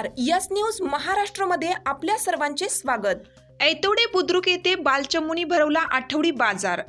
नमस्कार. Yes news महाराष्ट्रमध्ये आपल्या सर्वांचे स्वागत. ऐतवडे बुद्रुक येथे बालचमुनी भरवला आठवडी बाजार.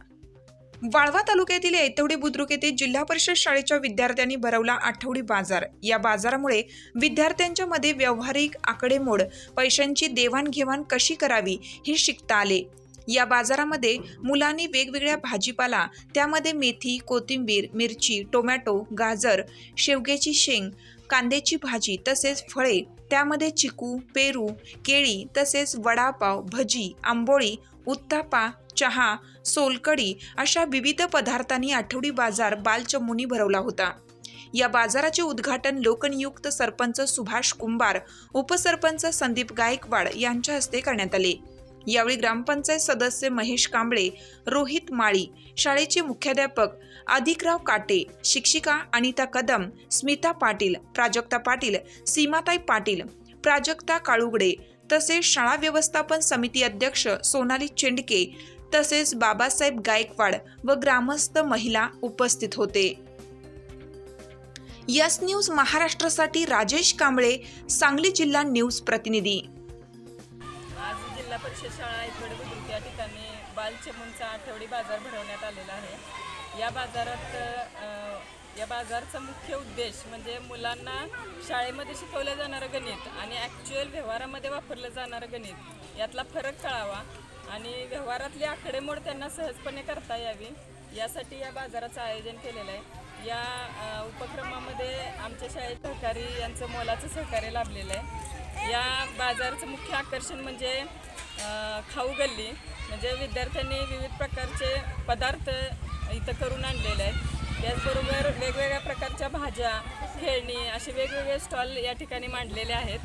वाळवा तालुक्यातील ऐतवडे बुद्रुक येथे जिल्हा परिषद शाळेच्या विद्यार्थ्यांनी भरवला आठवडी बाजार. या बाजारामुळे विद्यार्थ्यांच्या मध्ये व्यावहारिक आकडेमोड पैशांची देवाणघेवाण कशी करावी हे शिकता आले. या बाजारामध्ये मुलांनी वेगवेगळ्या भाजीपाला त्यामध्ये मेथी कोथिंबीर मिरची टोमॅटो गाजर शेवग्याची शेंग कांद्याची भाजी तसेच फळे त्यामध्ये चिकू पेरू केळी तसेच वडापाव भजी आंबोळी उत्तापा चहा सोलकडी अशा विविध पदार्थांनी आठवडी बाजार बालचमुनी भरवला होता. या बाजाराचे उद्घाटन लोकनियुक्त सरपंच सुभाष कुंभार उपसरपंच संदीप गायकवाड यांच्या हस्ते करण्यात आले. यावेळी ग्रामपंचायत सदस्य महेश कांबळे रोहित माळी शाळेचे मुख्याध्यापक अधिकराव काटे शिक्षिका अनिता कदम स्मिता पाटील प्राजक्ता पाटील सीमाताई पाटील प्राजक्ता काळुगडे तसेच शाळा व्यवस्थापन समिती अध्यक्ष सोनाली चेंडके तसेच बाबासाहेब गायकवाड व ग्रामस्थ महिला उपस्थित होते. यस न्यूज महाराष्ट्रासाठी राजेश कांबळे सांगली जिल्हा न्यूज प्रतिनिधी. जिल्हा परिषद शाळा ऐकवडे बुद्रुक या ठिकाणी बालचमूंचा आठवडी बाजार भरवण्यात आलेला आहे. या बाजारात या बाजारचा मुख्य उद्देश म्हणजे मुलांना शाळेमध्ये शिकवलं जाणारं गणित आणि ॲक्च्युअल व्यवहारामध्ये वापरलं जाणारं गणित. यातला फरक कळावा आणि व्यवहारातली आकडेमोड त्यांना सहजपणे करता यावी यासाठी या बाजाराचं आयोजन केलेलं आहे. या उपक्रमामध्ये आमच्या शाळेत सहकारी यांचं मोलाचं सहकार्य लाभलेलं आहे. या बाजाराचं मुख्य आकर्षण म्हणजे खाऊ गल्ली. म्हणजे विद्यार्थ्यांनी विविध प्रकारचे पदार्थ इथं करून आणलेले आहेत. त्याचबरोबर वेगवेगळ्या प्रकारच्या भाज्या खेळणी असे वेगवेगळे स्टॉल या ठिकाणी मांडलेले आहेत.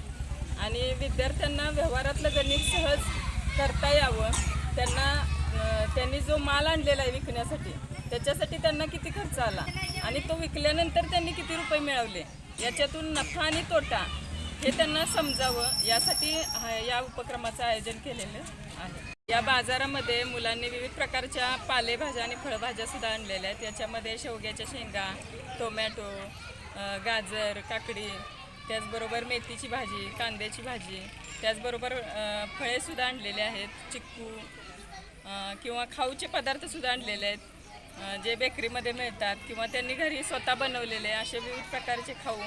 आणि विद्यार्थ्यांना व्यवहारातलं गणित सहज करता यावं. त्यांना त्यांनी जो माल आणलेला आहे विकण्यासाठी त्याच्यासाठी त्यांना किती खर्च आला? आणि तो विकल्यानंतर त्यांनी किती रुपये मिळवले? याच्यातून नफा आणि तोटा हे त्यांना समजावं यासाठी हा- या उपक्रमाचं आयोजन केलेलं आहे. या बाजारामध्ये मुलांनी विविध प्रकारच्या पालेभाज्या आणि फळभाज्या सुद्धा आणलेल्या आहेत. याच्यामध्ये शेवग्याच्या शेंगा टोमॅटो गाजर काकडी त्याचबरोबर मेथीची भाजी कांद्याची भाजी त्याचबरोबर फळेसुद्धा आणलेले आहेत चिक्कू किंवा खाऊचे पदार्थसुद्धा आणलेले आहेत जे बेकरीमध्ये मिळतात किंवा त्यांनी घरी स्वतः बनवलेले असे विविध प्रकारचे खाऊ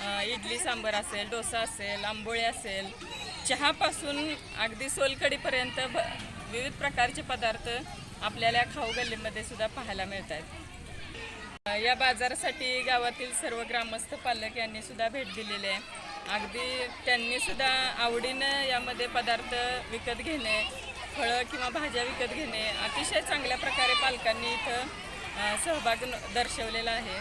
इडली सांबर असेल डोसा असेल आंबोळी असेल चहापासून अगदी सोलकडीपर्यंत ब विविध प्रकारचे पदार्थ आपल्याला खाऊ गल्लीमध्ये सुद्धा पाहायला मिळत आहेत या बाजारासाठी गावातील सर्व ग्रामस्थ पालक यांनी सुद्धा भेट दिलेली आहे. अगदी त्यांनी सुद्धा आवडीनं यामध्ये पदार्थ विकत घेणे फळं किंवा भाज्या विकत घेणे अतिशय चांगल्या प्रकारे पालकांनी इथं सहभाग न- दर्शवलेला आहे.